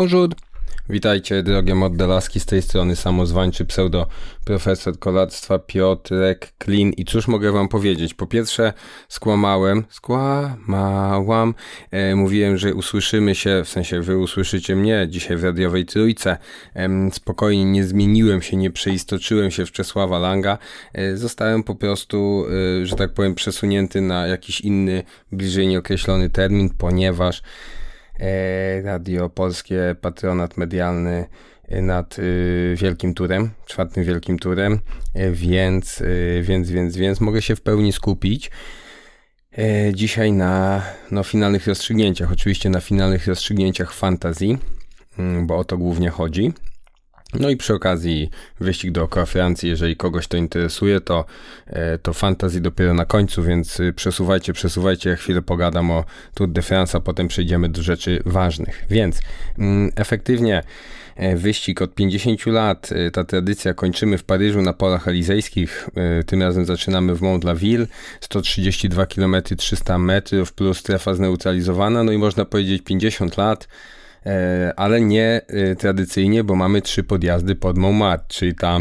Bonjour! Witajcie, drogie moddelaski z tej strony samozwańczy pseudo profesor kolarstwa Piotrek Klin. I cóż mogę wam powiedzieć? Po pierwsze, skłamałem, skłamałam. E, mówiłem, że usłyszymy się, w sensie wy usłyszycie mnie dzisiaj w radiowej trójce. E, spokojnie, nie zmieniłem się, nie przeistoczyłem się w Czesława Langa. E, zostałem po prostu, e, że tak powiem, przesunięty na jakiś inny, bliżej nieokreślony termin, ponieważ Radio Polskie, patronat medialny e, nad y, Wielkim Turem, czwartym Wielkim Turem, e, więc, y, więc, więc, więc mogę się w pełni skupić dzisiaj na no, finalnych rozstrzygnięciach. Oczywiście na finalnych rozstrzygnięciach fantazji, mm, bo o to głównie chodzi. No i przy okazji wyścig dookoła Francji, jeżeli kogoś to interesuje, to, e, to fantazji dopiero na końcu, więc y, przesuwajcie, przesuwajcie, chwilę pogadam o Tour de France, a potem przejdziemy do rzeczy ważnych. Więc mm, efektywnie e, wyścig od 50 lat, e, ta tradycja kończymy w Paryżu na polach elizejskich, tym razem zaczynamy w Mont-la-Ville, 132 km 300 metrów plus strefa zneutralizowana, no i można powiedzieć 50 lat, ale nie e, tradycyjnie, bo mamy trzy podjazdy pod Montmartre, czyli ta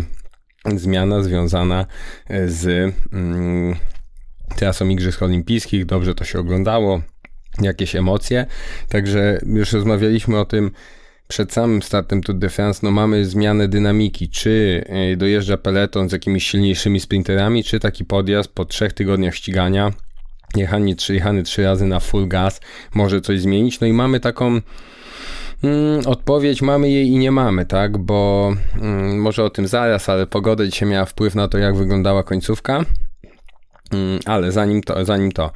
zmiana związana e, z mm, trasą Igrzysk Olimpijskich. Dobrze to się oglądało, jakieś emocje. Także już rozmawialiśmy o tym przed samym startem Tour de France, no mamy zmianę dynamiki, czy dojeżdża peleton z jakimiś silniejszymi sprinterami, czy taki podjazd po trzech tygodniach ścigania, jechany, jechany trzy razy na full gas, może coś zmienić. No i mamy taką Mm, odpowiedź mamy jej i nie mamy, tak? Bo mm, może o tym zaraz, ale pogoda dzisiaj miała wpływ na to, jak wyglądała końcówka. Mm, ale zanim to, zanim to,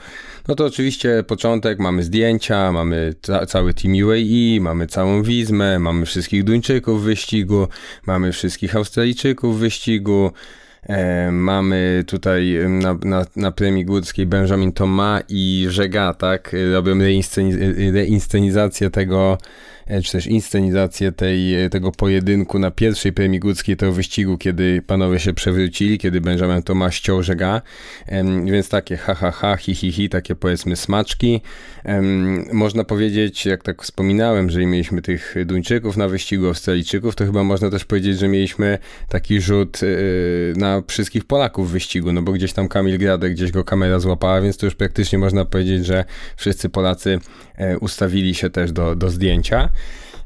no to oczywiście początek, mamy zdjęcia, mamy ca cały team UAE, mamy całą Wizmę, mamy wszystkich Duńczyków w wyścigu, mamy wszystkich Australijczyków w wyścigu, mamy tutaj na, na, na premii górskiej Benjamin Thomas i Żega, tak, robią reinscenizację tego E, czy też inscenizację tej, e, tego pojedynku na pierwszej premii gódzkiej tego wyścigu, kiedy panowie się przewrócili, kiedy Benjamin Tomasz ściął żega, więc takie ha ha ha, hi hi hi, takie powiedzmy smaczki. Można powiedzieć, jak tak wspominałem, że mieliśmy tych Duńczyków na wyścigu, Australijczyków, to chyba można też powiedzieć, że mieliśmy taki rzut e, na wszystkich Polaków w wyścigu, no bo gdzieś tam Kamil Gradek, gdzieś go kamera złapała, więc to już praktycznie można powiedzieć, że wszyscy Polacy ustawili się też do, do zdjęcia.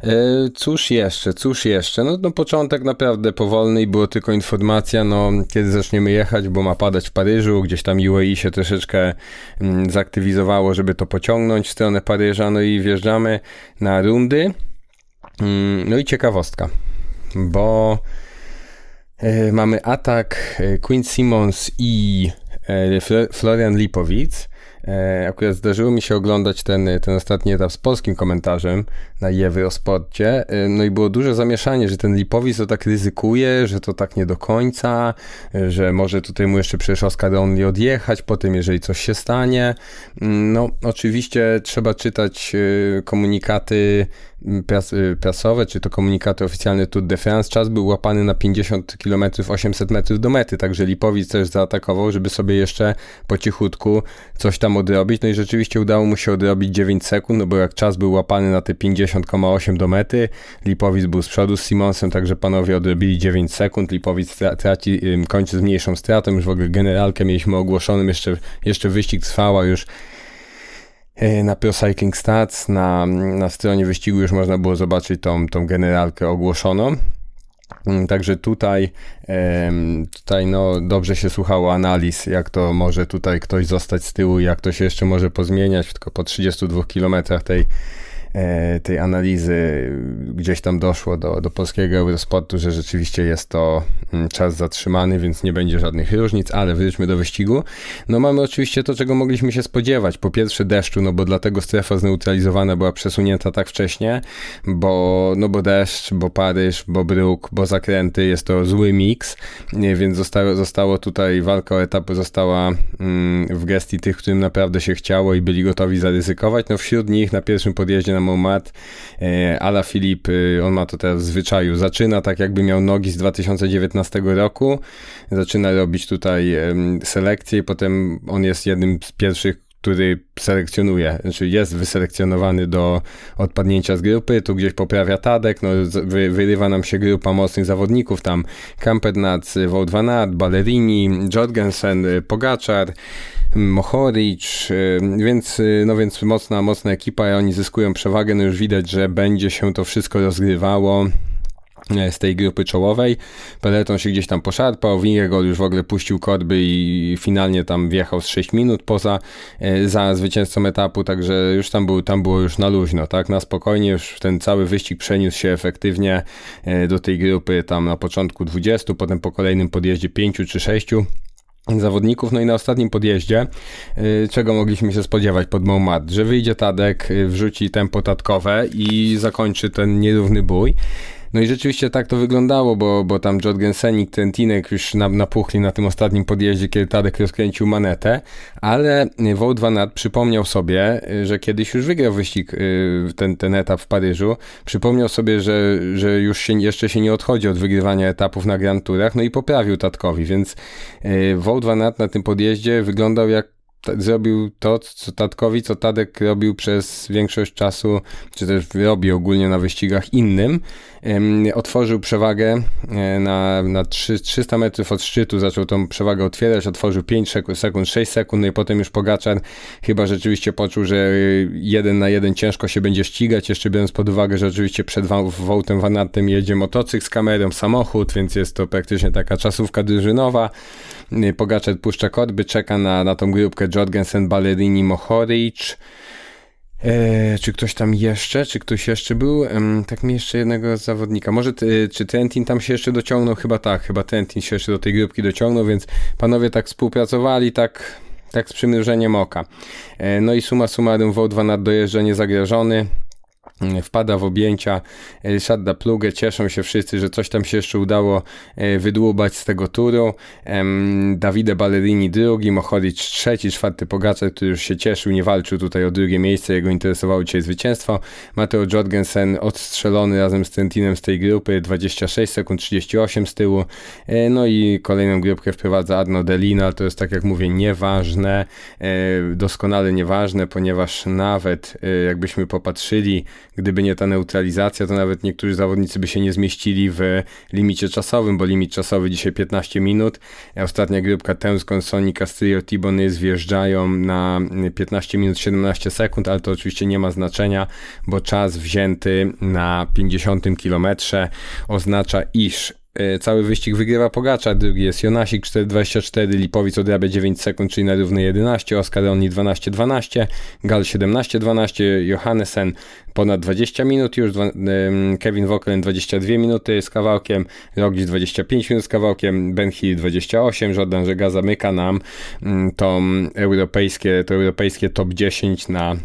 E, cóż jeszcze, cóż jeszcze? No, no początek naprawdę powolny i było tylko informacja, no kiedy zaczniemy jechać, bo ma padać w Paryżu, gdzieś tam UAE się troszeczkę mm, zaktywizowało, żeby to pociągnąć w stronę Paryża, no i wjeżdżamy na rundy. Mm, no i ciekawostka, bo e, mamy atak e, Queen Simmons i Florian Lipowicz. E, akurat zdarzyło mi się oglądać ten, ten ostatni etap z polskim komentarzem na Jewy o sporcie. E, no i było duże zamieszanie, że ten Lipowicz to tak ryzykuje, że to tak nie do końca, e, że może tutaj mu jeszcze przecież Oscar Only odjechać, potem jeżeli coś się stanie. Mm, no oczywiście trzeba czytać komunikaty pras, prasowe, czy to komunikaty oficjalne Tour de France. Czas był łapany na 50 km 800 metrów do mety, także Lipowicz też zaatakował, żeby sobie jeszcze po cichutku coś tam odrobić. No i rzeczywiście udało mu się odrobić 9 sekund, no bo jak czas był łapany na te 50,8 do mety, Lipowicz był z przodu z Simonsem, także panowie odrobili 9 sekund. Lipowicz traci, kończy z mniejszą stratą, już w ogóle generalkę mieliśmy ogłoszonym, jeszcze, jeszcze wyścig trwała już e, na Pro Cycling Stats, na, na stronie wyścigu już można było zobaczyć tą, tą generalkę ogłoszoną. Mm, także tutaj, tutaj no, dobrze się słuchało analiz, jak to może tutaj ktoś zostać z tyłu, jak to się jeszcze może pozmieniać, tylko po 32 kilometrach tej tej analizy gdzieś tam doszło do, do polskiego Eurosportu, że rzeczywiście jest to mm, czas zatrzymany, więc nie będzie żadnych różnic, ale wróćmy do wyścigu. No mamy oczywiście to, czego mogliśmy się spodziewać. Po pierwsze deszczu, no bo dlatego strefa zneutralizowana była przesunięta tak wcześnie, bo, no bo deszcz, bo Paryż, bo bruk, bo zakręty, jest to zły miks, więc zostało, zostało tutaj, walka o etapy została mm, w gestii tych, którym naprawdę się chciało i byli gotowi zaryzykować. No wśród nich na pierwszym podjeździe Momat, e, Ala Filip, e, on ma to teraz w zwyczaju, zaczyna tak jakby miał nogi z 2019 roku, zaczyna robić tutaj selekcję i potem on jest jednym z pierwszych który selekcjonuje, znaczy jest wyselekcjonowany do odpadnięcia z grupy, tu gdzieś poprawia Tadek, no wy, wyrywa nam się grupa mocnych zawodników, tam Kampernat, van Aert, Ballerini, Jorgensen, Pogaczar, Mohoric, więc, no więc mocna, mocna ekipa i oni zyskują przewagę, no już widać, że będzie się to wszystko rozgrywało E, z tej grupy czołowej. Peleton się gdzieś tam poszarpał, Wingegol już w ogóle puścił korby i finalnie tam wjechał z 6 minut poza e, za zwycięzcą etapu, także już tam, był, tam było już na luźno, tak, na spokojnie już ten cały wyścig przeniósł się efektywnie e, do tej grupy tam na początku 20, potem po kolejnym podjeździe 5 czy 6 zawodników. No i na ostatnim podjeździe, czego mogliśmy się spodziewać pod Montmartre, że wyjdzie Tadek, wrzuci tempo tatkowe i zakończy ten nierówny bój. No i rzeczywiście tak to wyglądało, bo, bo tam Jorgensenik, ten Tinek już napuchli na tym ostatnim podjeździe, kiedy Tadek rozkręcił manetę, ale Wout van Aert przypomniał sobie, że kiedyś już wygrał wyścig, y, ten, ten etap w Paryżu, przypomniał sobie, że, że już się, jeszcze się nie odchodzi od wygrywania etapów na Grand Tourach, no i poprawił Tatkowi, więc y, Wout van Aert na tym podjeździe wyglądał jak zrobił to, co Tatkowi, co Tadek robił przez większość czasu, czy też robi ogólnie na wyścigach innym. Otworzył przewagę e, na, na 3, 300 metrów od szczytu, zaczął tą przewagę otwierać, otworzył 5 sekund, 6 sekund, no i potem już Pogaczar chyba rzeczywiście poczuł, że jeden na jeden ciężko się będzie ścigać, jeszcze biorąc pod uwagę, że oczywiście przed Wołtem Van Aertem jedzie motocykl z kamerą, samochód, więc jest to praktycznie taka czasówka drużynowa. Pogaczar puszcza korby, czeka na, na tą grupkę Jorgensen, Ballerini, Mohoric. E, czy ktoś tam jeszcze, czy ktoś jeszcze był? Tak mi jeszcze jednego zawodnika. Może czy Trentin tam się jeszcze dociągnął? Chyba tak, chyba Trentin się jeszcze do tej grupki dociągnął, więc panowie tak współpracowali, tak, tak z przymrużeniem oka. E, no i suma summarum Wout van Aert dojeżdża niezagrożony wpada w objęcia Ryszarda Plugę. Cieszą się wszyscy, że coś tam się jeszcze udało e, wydłubać z tego turu. Davide Ballerini drugi, Mohoric trzeci, czwarty Pogacar, który już się cieszył, nie walczył tutaj o drugie miejsce, jego interesowało dzisiaj zwycięstwo. Mateo Jorgensen odstrzelony razem z Trentinem z tej grupy, 26 sekund, 38 z tyłu. E, no i kolejną grupkę wprowadza Arno Delina, to jest tak jak mówię, nieważne, e, doskonale nieważne, ponieważ nawet jakbyśmy popatrzyli Gdyby nie ta neutralizacja, to nawet niektórzy zawodnicy by się nie zmieścili w limicie czasowym, bo limit czasowy dzisiaj 15 minut. Ostatnia grupka Tęskon, Sony, Castillo, Tibony wjeżdżają na 15 minut 17 sekund, ale to oczywiście nie ma znaczenia, bo czas wzięty na 50 kilometrze oznacza, iż cały wyścig wygrywa Pogacza, drugi jest Jonasik 4.24, Lipowic odrabia 9 sekund, czyli na równe 11, Oni 12.12, Gal 17.12, Johannesen ponad 20 minut już, Kevin Wokelen 22 minuty z kawałkiem, Roglic 25 minut z kawałkiem, Ben Hill 28, Jordan Żega zamyka nam mm, to europejskie, to europejskie top 10 na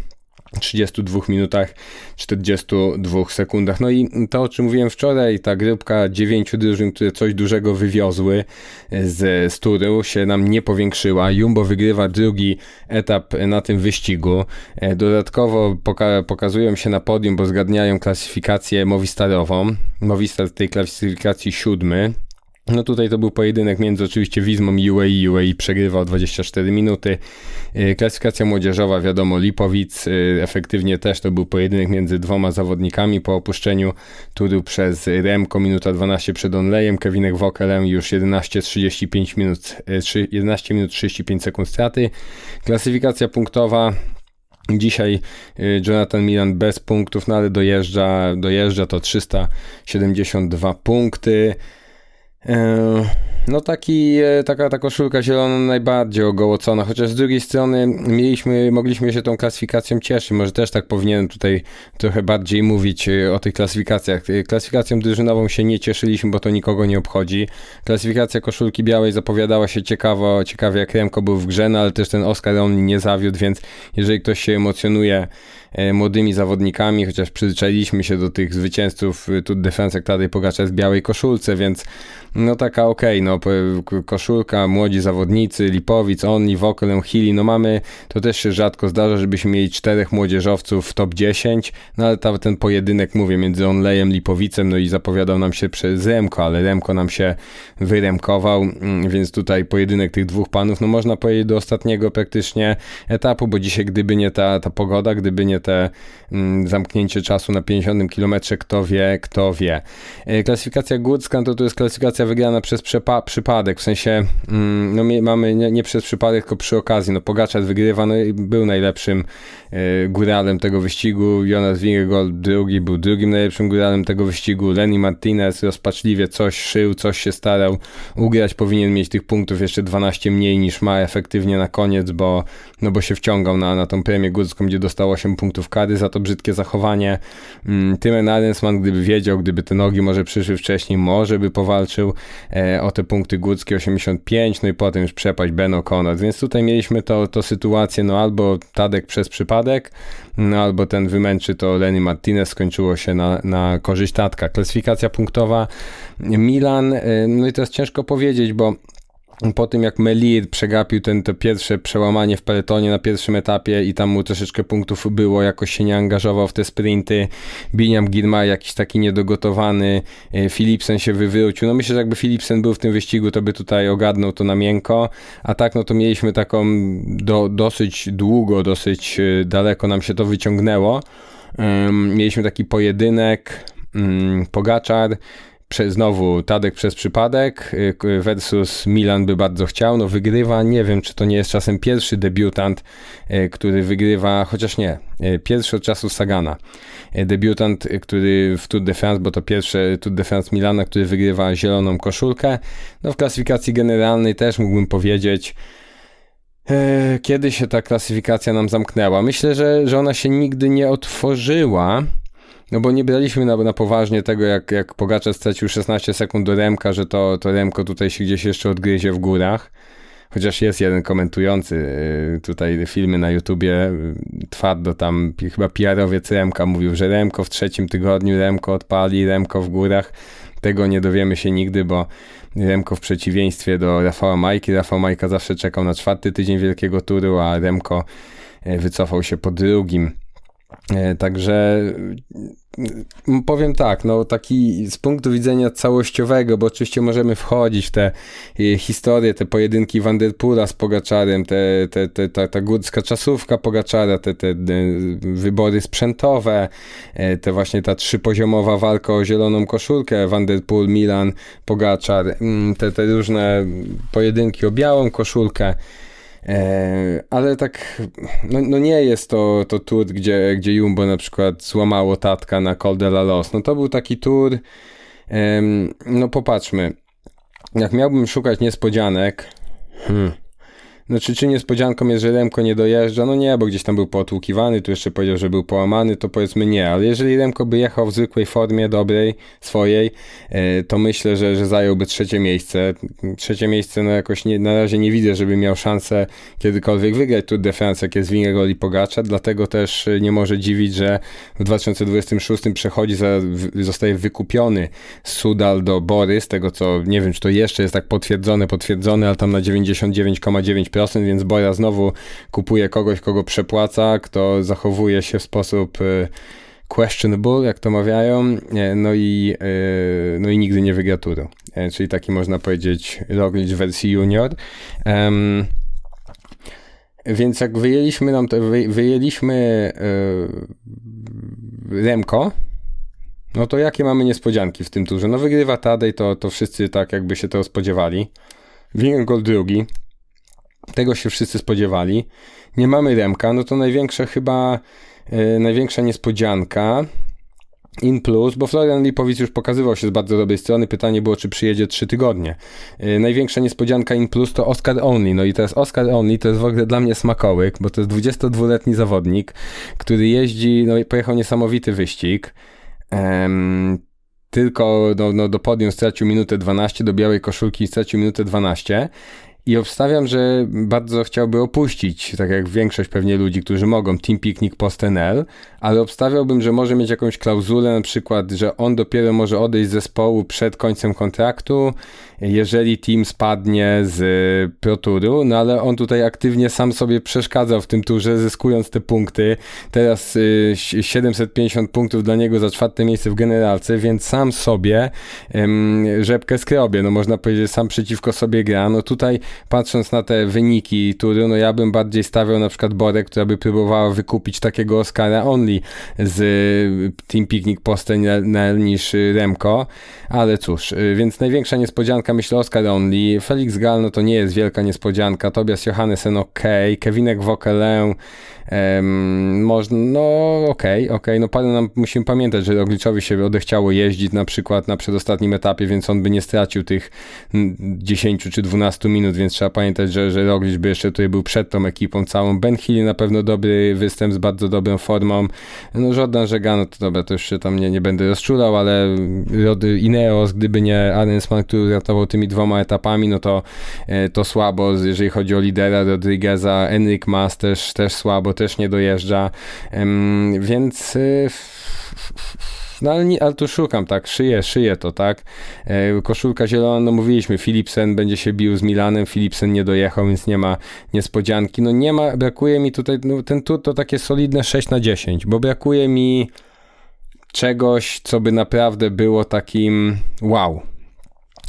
32 minutach 42 sekundach. No i to, o czym mówiłem wczoraj, ta grupka dziewięciu drużyn, które coś dużego wywiozły z, z turu, się nam nie powiększyła. Jumbo wygrywa drugi etap na tym wyścigu. E, dodatkowo poka pokazują się na podium, bo zgadniają klasyfikację Movistarową. Movistar w tej klasyfikacji siódmy. No tutaj to był pojedynek między oczywiście Wizmą i UAE. UAE przegrywał 24 minuty. E, klasyfikacja młodzieżowa, wiadomo, Lipowic. E, efektywnie też to był pojedynek między dwoma zawodnikami po opuszczeniu turu przez Remko, minuta 12 przed Onlejem. Kevinek Wokelem już 11.35 minut, 11 e, minut 35 sekund straty. Klasyfikacja punktowa Dzisiaj Jonathan Milan bez punktów, no ale dojeżdża, dojeżdża to 372 punkty. E, no taki, e, taka ta koszulka zielona najbardziej ogołocona, chociaż z drugiej strony mieliśmy, mogliśmy się tą klasyfikacją cieszyć, może też tak powinienem tutaj trochę bardziej mówić e, o tych klasyfikacjach. Klasyfikacją drużynową się nie cieszyliśmy, bo to nikogo nie obchodzi. Klasyfikacja koszulki białej zapowiadała się ciekawo, ciekawie jak Remko był w grze, no ale też ten Oscar on nie zawiódł, więc jeżeli ktoś się emocjonuje młodymi zawodnikami, chociaż przyzwyczailiśmy się do tych zwycięzców e, tu defense Tadej Pogacza z białej koszulce, więc no taka okej, okay, no koszulka, młodzi zawodnicy, Lipowic, Onni, Wokelem, Chili, no mamy, to też się rzadko zdarza, żebyśmy mieli czterech młodzieżowców w top 10, no ale ta, ten pojedynek, mówię, między Onlejem, Lipowicem, no i zapowiadał nam się przez Remko, ale Remko nam się wyremkował, mm, więc tutaj pojedynek tych dwóch panów, no można powiedzieć do ostatniego praktycznie etapu, bo dzisiaj gdyby nie ta, ta pogoda, gdyby nie te mm, zamknięcie czasu na 50 km, kto wie, kto wie. E, Klasyfikacja górska no to to jest klasyfikacja wygrana przez przypadek, w sensie mm, no my mamy nie, nie przez przypadek, tylko przy okazji. No Pogaczar wygrywa, no był najlepszym e, góralem tego wyścigu, Jonas Vingegaard drugi był drugim najlepszym góralem tego wyścigu, Lenny Martinez rozpaczliwie coś szył, coś się starał ugrać, powinien mieć tych punktów jeszcze 12 mniej niż ma efektywnie na koniec, bo, no bo się wciągał na, na tą premię górską, gdzie dostał 8 punktów kary za to brzydkie zachowanie. Mm, Tymen Arensman, gdyby wiedział, gdyby te nogi może przyszły wcześniej, może by powalczył e, o te punkty górskie 85, no i potem już przepaść Ben O'Connor, więc tutaj mieliśmy to, to sytuację, no albo Tadek przez przypadek, no albo ten wymęczy to Lenny Martinez, skończyło się na, na korzyść Tatka. Klasyfikacja punktowa Milan, e, no i teraz ciężko powiedzieć, bo po tym jak Melir przegapił ten, to pierwsze przełamanie w peletonie na pierwszym etapie i tam mu troszeczkę punktów było, jakoś się nie angażował w te sprinty, Biniam Girma jakiś taki niedogotowany, e, Philipsen się wywrócił, no myślę, że jakby Philipsen był w tym wyścigu, to by tutaj ogarnął to na miękko, a tak no to mieliśmy taką do, dosyć długo, dosyć e, daleko nam się to wyciągnęło, Ym, mieliśmy taki pojedynek, mm, Pogaczar, znowu Tadek przez przypadek y, versus Milan by bardzo chciał, no wygrywa, nie wiem czy to nie jest czasem pierwszy debiutant, y, który wygrywa, chociaż nie, y, pierwszy od czasu Sagana. Debiutant, który w Tour de France, bo to pierwszy Tour de France Milana, który wygrywa zieloną koszulkę. No w klasyfikacji generalnej też mógłbym powiedzieć, kiedy się ta klasyfikacja nam zamknęła. Myślę, że, że ona się nigdy nie otworzyła, no bo nie braliśmy na, na poważnie tego, jak, jak Pogaczar stracił 16 sekund do Remka, że to, to Remko tutaj się gdzieś jeszcze odgryzie w górach. Chociaż jest jeden komentujący y, tutaj filmy na YouTubie, y, twardo tam, chyba PR-owiec Remka mówił, że Remko w trzecim tygodniu, Remko odpali, Remko w górach. Tego nie dowiemy się nigdy, bo Remko w przeciwieństwie do Rafała Majki, Rafał Majka zawsze czekał na czwarty tydzień wielkiego turu, a Remko y, wycofał się po drugim. E, Także powiem tak, no taki z punktu widzenia całościowego, bo oczywiście możemy wchodzić w te e, historie, te pojedynki Vanderpoola z Pogaczarem, te, te, te, ta, ta górska czasówka Pogaczara, te, te, e, wybory sprzętowe, te właśnie ta trzypoziomowa walka o zieloną koszulkę, Vanderpool, Milan, Pogaczar, mm, te, te różne pojedynki o białą koszulkę. E, ale tak, no, no nie jest to, to tour, gdzie, gdzie Jumbo na przykład złamało tatka na Col de la Los. No to był taki tour, no popatrzmy, jak miałbym szukać niespodzianek, hmm. No czy, niespodzianką jest, że Remko nie dojeżdża? No nie, bo gdzieś tam był potłukiwany, tu jeszcze powiedział, że był połamany, to powiedzmy nie, ale jeżeli Remko by jechał w zwykłej formie, dobrej, swojej, e, to myślę, że, że zająłby trzecie miejsce. Trzecie miejsce, no jakoś nie, na razie nie widzę, żeby miał szansę kiedykolwiek wygrać Tour de jak jest Vingegaard i Pogaczar, dlatego też e, nie może dziwić, że w 2026 przechodzi, za, zostaje wykupiony Sudal do Bory, z tego co, nie wiem, czy to jeszcze jest tak potwierdzone, potwierdzone, ale tam na 99,9%, więc Bora znowu kupuje kogoś, kogo przepłaca, kto zachowuje się w sposób e, questionable, jak to mawiają, no i, e, no i nigdy nie wygra turu. E, Czyli taki można powiedzieć Roglic w wersji junior. Em, więc jak wyjęliśmy nam to, wy, wyjęliśmy e, Remko, no to jakie mamy niespodzianki w tym turze? No wygrywa Tadej, to, to wszyscy tak jakby się tego spodziewali. Vingegaard drugi, tego się wszyscy spodziewali. Nie mamy Remka, no to największa chyba, e, największa niespodzianka in plus, bo Florian Lipowicz już pokazywał się z bardzo dobrej strony. Pytanie było, czy przyjedzie 3 tygodnie. E, największa niespodzianka in plus to Oscar Only. No i teraz Oscar Only to jest w ogóle dla mnie smakołyk, bo to jest 22-letni zawodnik, który jeździ, no i pojechał niesamowity wyścig. Em, tylko no, no, do podium stracił minutę 12, do białej koszulki stracił minutę 12. I obstawiam, że bardzo chciałby opuścić, tak jak większość pewnie ludzi, którzy mogą, Team Picnic Post NL, ale obstawiałbym, że może mieć jakąś klauzulę, na przykład, że on dopiero może odejść z zespołu przed końcem kontraktu jeżeli team spadnie z Pro Touru, no ale on tutaj aktywnie sam sobie przeszkadzał w tym turze, zyskując te punkty. Teraz 750 punktów dla niego za czwarte miejsce w generalce, więc sam sobie rzepkę skrobie, no można powiedzieć, sam przeciwko sobie gra. No tutaj patrząc na te wyniki tury, no ja bym bardziej stawiał na przykład Borę, która by próbowała wykupić takiego Oscara Only z Team Picnic Posten niż Remco, ale cóż, więc największa niespodzianka myślę Oscar Only, Felix Gal no to nie jest wielka niespodzianka, Tobias Johannesen ok, Kevinek Wokelę Um, można, no okej, okay, okej, okay. no parę nam musimy pamiętać, że Rogliczowi się odechciało jeździć na przykład na przedostatnim etapie, więc on by nie stracił tych 10 czy 12 minut, więc trzeba pamiętać, że, że Roglicz by jeszcze tutaj był przed tą ekipą całą. Ben Hill na pewno dobry występ z bardzo dobrą formą. No Jordan Żegano to dobra, to już się tam nie, nie będę rozczulał, ale Ineos, gdyby nie Arensman, który ratował tymi dwoma etapami, no to, e, to słabo, jeżeli chodzi o lidera Rodrigueza, Enric Mas też, też słabo, też nie dojeżdża, więc y, no ale, nie, ale tu szukam, tak, szyję, szyję to, tak. E, koszulka zielona, no mówiliśmy, Philipsen będzie się bił z Milanem, Philipsen nie dojechał, więc nie ma niespodzianki. No nie ma, brakuje mi tutaj, no ten tu to takie solidne 6 na 10, bo brakuje mi czegoś, co by naprawdę było takim wow,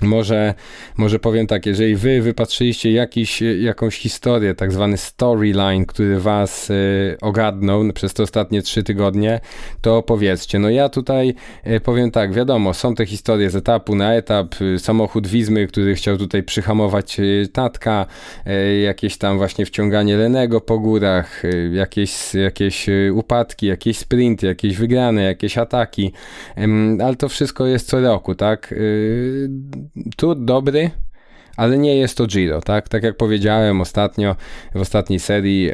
może, może powiem tak, jeżeli wy wypatrzyliście jakiś, jakąś historię, tak zwany storyline, który was y, ogadnął przez te ostatnie trzy tygodnie, to opowiedzcie. No ja tutaj y, powiem tak, wiadomo, są te historie z etapu na etap, y, samochód Wizmy, który chciał tutaj przyhamować y, Tatka, y, jakieś tam właśnie wciąganie Lenego po górach, y, jakieś, jakieś upadki, jakieś sprinty, jakieś wygrane, jakieś ataki, ale to wszystko jest co roku, tak? Tu dobry, ale nie jest to Giro, tak? Tak jak powiedziałem ostatnio, w ostatniej serii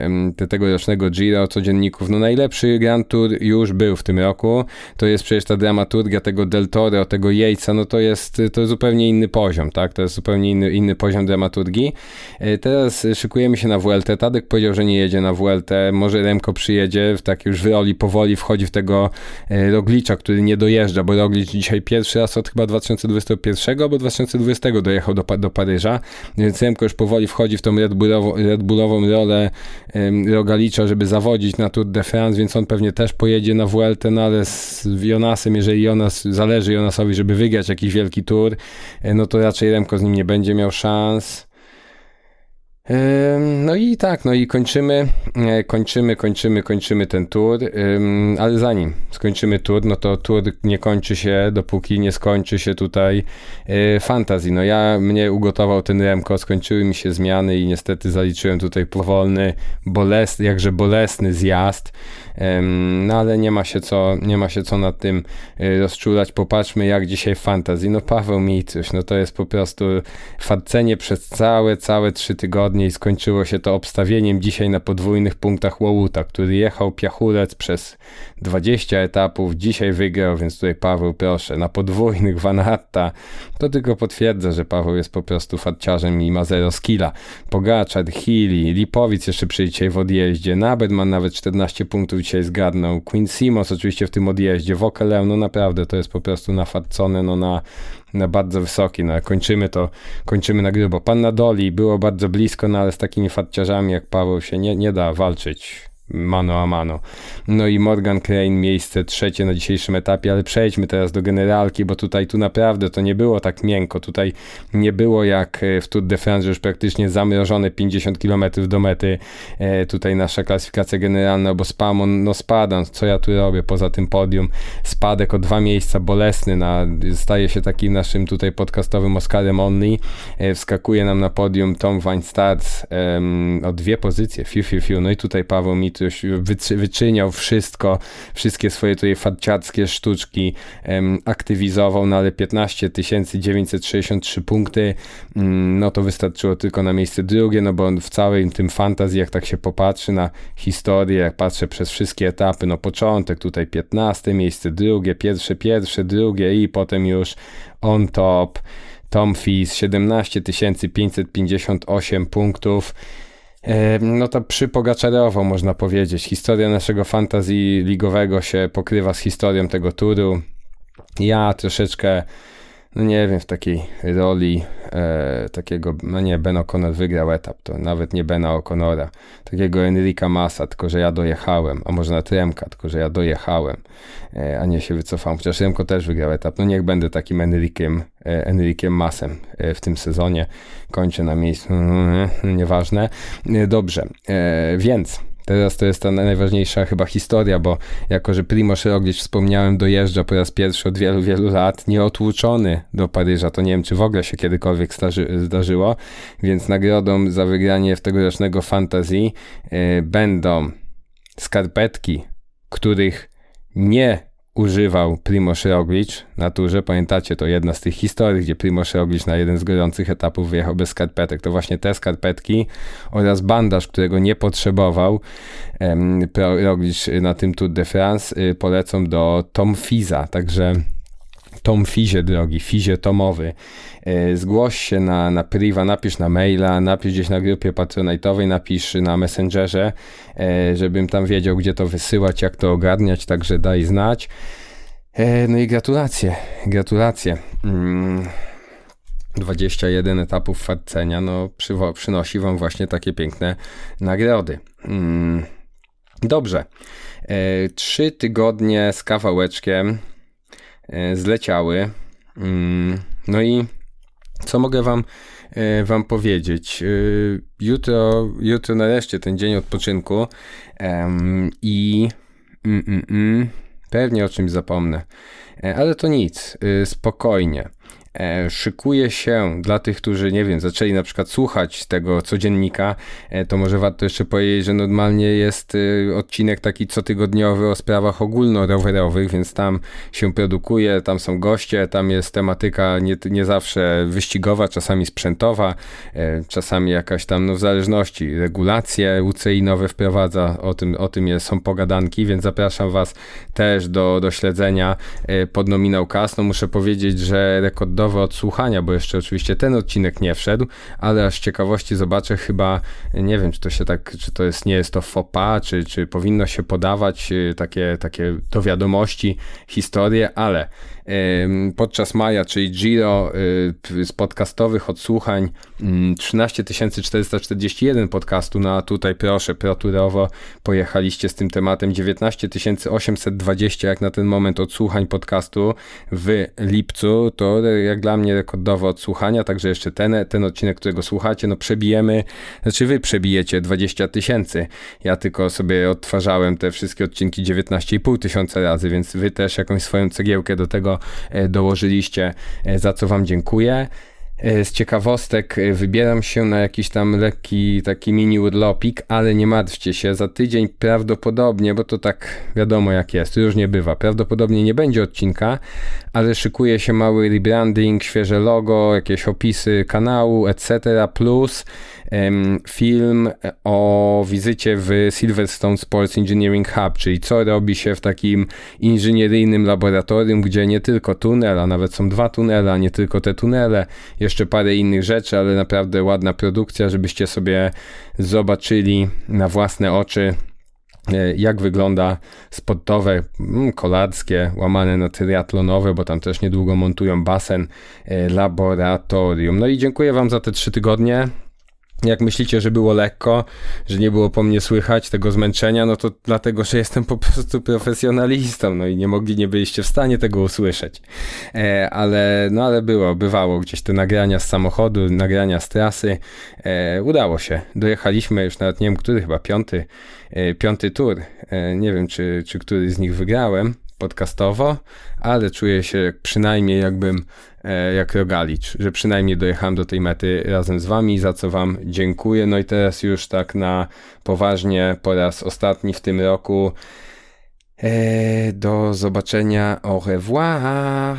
tegorocznego Giro codzienników, no najlepszy Grand Tour już był w tym roku, to jest przecież ta dramaturgia tego Del Toro, tego Jejca, no to jest, to jest zupełnie inny poziom, tak? To jest zupełnie inny, inny poziom dramaturgii. E, teraz szykujemy się na WLT, Tadek powiedział, że nie jedzie na WLT, może Remko przyjedzie, w tak już w roli powoli wchodzi w tego e, Roglicza, który nie dojeżdża, bo Roglicz dzisiaj pierwszy raz od chyba 2021 albo 2020 dojechał do, do Paryża, Paryża, więc Remko już powoli wchodzi w tą Red Bullową, Red Bullową rolę um, Rogalicza, żeby zawodzić na Tour de France, więc on pewnie też pojedzie na Vuelta, no ale z Jonasem, jeżeli Jonas, zależy Jonasowi, żeby wygrać jakiś wielki tour, e, no to raczej Remko z nim nie będzie miał szans. No i tak, no i kończymy, e, kończymy, kończymy, kończymy ten tour, ale zanim skończymy tour, no to tour nie kończy się, dopóki nie skończy się tutaj e, fantazji. No ja, mnie ugotował ten Remko, skończyły mi się zmiany i niestety zaliczyłem tutaj powolny, bolesny, jakże bolesny zjazd, no ale nie ma się co, nie ma się co nad tym e, rozczulać. Popatrzmy jak dzisiaj fantazji. No Paweł Micuś, no to jest po prostu facenie przez całe, całe trzy tygodnie i skończyło się to obstawieniem dzisiaj na podwójnych punktach Łołuta, który jechał piachulec przez 20 etapów, dzisiaj wygrał, więc tutaj Paweł proszę, na podwójnych Vanatta, to tylko potwierdza, że Paweł jest po prostu fatciarzem i ma zero skilla. Pogaczar, Healy, Lipowic jeszcze przy dzisiaj w odjeździe, Nabedman nawet 14 punktów dzisiaj zgadnął, Queen Simos oczywiście w tym odjeździe, Wokelem, no naprawdę to jest po prostu nafatcone, no na bardzo wysoki, no kończymy to, kończymy na grubo. Pan Nadoli było bardzo blisko, no ale z takimi fatciarzami jak Paweł się nie, nie da walczyć mano a mano. No i Morgan Crane miejsce trzecie na dzisiejszym etapie, ale przejdźmy teraz do generalki, bo tutaj tu naprawdę to nie było tak miękko, tutaj nie było jak e, w Tour de France, już praktycznie zamrożone 50 km do mety, e, tutaj nasza klasyfikacja generalna, bo spamon, no spadam, co ja tu robię poza tym podium, spadek o dwa miejsca bolesny, na, staje się takim naszym tutaj podcastowym Oscarem Only, e, wskakuje nam na podium Tom Weinstad o dwie pozycje, fiu, fiu, fiu, no i tutaj Paweł mi już wyczyniał wszystko, wszystkie swoje tutaj farciackie sztuczki em, aktywizował, no ale 15 963 punkty, mm, no to wystarczyło tylko na miejsce drugie, no bo w całej tym fantazji, jak tak się popatrzy na historię, jak patrzę przez wszystkie etapy, no początek tutaj 15, miejsce drugie, pierwsze, pierwsze, drugie i potem już on top, Tom Fis 17 558 punktów. No to przypogaczarowo można powiedzieć. Historia naszego fantazji ligowego się pokrywa z historią tego turu. Ja troszeczkę no nie wiem, w takiej roli e, takiego, no nie, Ben O'Connor wygrał etap, to nawet nie Bena O'Connora, takiego Enrika Massa, tylko że ja dojechałem, a może na Remka, tylko że ja dojechałem, e, a nie się wycofałem, chociaż Remko też wygrał etap, no niech będę takim Enrikiem, e, Enrikiem Masem e, w tym sezonie, kończę na miejscu, mm, nieważne, e, dobrze, e, więc... Teraz to jest ta najważniejsza chyba historia, bo jako, że Primoz Roglic wspomniałem dojeżdża po raz pierwszy od wielu, wielu lat, nieotłuczony do Paryża, to nie wiem, czy w ogóle się kiedykolwiek starzy, zdarzyło, więc nagrodą za wygranie w tegorocznego Fantasy yy, będą skarpetki, których nie używał Primoz Roglic na turze. Pamiętacie, to jedna z tych historii, gdzie Primoz Roglic na jeden z gorących etapów wyjechał bez skarpetek. To właśnie te skarpetki oraz bandaż, którego nie potrzebował Roglic na tym Tour de France y, polecą do Tom Fiza. Także Tom Fizie, drogi, Fizie Tomowy. E, zgłoś się na, na priva, napisz na maila, napisz gdzieś na grupie patronajtowej, napisz na messengerze, e, żebym tam wiedział, gdzie to wysyłać, jak to ogarniać, także daj znać. E, no i gratulacje, gratulacje. 21 mm, etapów farcenia, no przynosi wam właśnie takie piękne nagrody. Mm, dobrze. Trzy tygodnie z kawałeczkiem zleciały. Mm, no i co mogę wam, e, wam powiedzieć? E, jutro, jutro nareszcie ten dzień odpoczynku i mm, mm, pewnie o czymś zapomnę. E, ale to nic, spokojnie. E, szykuje się dla tych, którzy, nie wiem, zaczęli na przykład słuchać tego codziennika, e, to może warto jeszcze powiedzieć, że normalnie jest e, odcinek taki cotygodniowy o sprawach ogólnorowerowych, więc tam się produkuje, tam są goście, tam jest tematyka nie, nie zawsze wyścigowa, czasami sprzętowa, czasami jakaś tam, no w zależności, regulacje UCI nowe wprowadza, o tym, o tym jest, są pogadanki, więc zapraszam Was też do, do śledzenia pod nominał KAS. No muszę powiedzieć, że rekordowo gotowe odsłuchania, bo jeszcze oczywiście ten odcinek nie wszedł, ale aż z ciekawości zobaczę chyba, nie wiem, czy to się tak, czy to jest, nie jest to fopa, czy, czy powinno się podawać y, takie, takie do wiadomości historie, ale podczas maja, czyli Giro y, z podcastowych odsłuchań 13 mm, 441 podcastu, no a tutaj proszę, proturowo pojechaliście z tym tematem. 19 820 jak na ten moment odsłuchań podcastu w lipcu, to jak dla mnie rekordowe odsłuchania, także jeszcze ten, ten odcinek, którego słuchacie, no przebijemy, znaczy wy przebijecie 20 tysięcy, ja tylko sobie odtwarzałem te wszystkie odcinki 19,5 tysiąca razy, więc wy też jakąś swoją cegiełkę do tego dołożyliście, e, za co Wam dziękuję. E, z ciekawostek wybieram się na jakiś tam lekki taki mini urlopik, ale nie martwcie się, za tydzień prawdopodobnie, bo to tak wiadomo jak jest, różnie bywa, prawdopodobnie nie będzie odcinka, ale szykuje się mały rebranding, świeże logo, jakieś opisy kanału, etc. plus film o wizycie w Silverstone Sports Engineering Hub, czyli co robi się w takim inżynieryjnym laboratorium, gdzie nie tylko tunel, a nawet są dwa tunele, a nie tylko te tunele, jeszcze parę innych rzeczy, ale naprawdę ładna produkcja, żebyście sobie zobaczyli na własne oczy e, jak wygląda sportowe, mm, kolarskie, łamane na triatlonowe, bo tam też niedługo montują basen, e, laboratorium. No i dziękuję Wam za te trzy tygodnie. Jak myślicie, że było lekko, że nie było po mnie słychać tego zmęczenia, no to dlatego, że jestem po prostu profesjonalistą, no i nie mogli, nie byliście w stanie tego usłyszeć. E, ale, no ale było, bywało gdzieś te nagrania z samochodu, nagrania z trasy. E, udało się. Dojechaliśmy już nawet, nie wiem, który chyba piąty, e, piąty tur. E, nie wiem, czy, czy który z nich wygrałem podcastowo, ale czuję się przynajmniej jakbym E, jak Rogalicz, że przynajmniej dojechałem do tej mety razem z wami, za co wam dziękuję. No i teraz już tak na poważnie po raz ostatni w tym roku. E, do zobaczenia. Au revoir.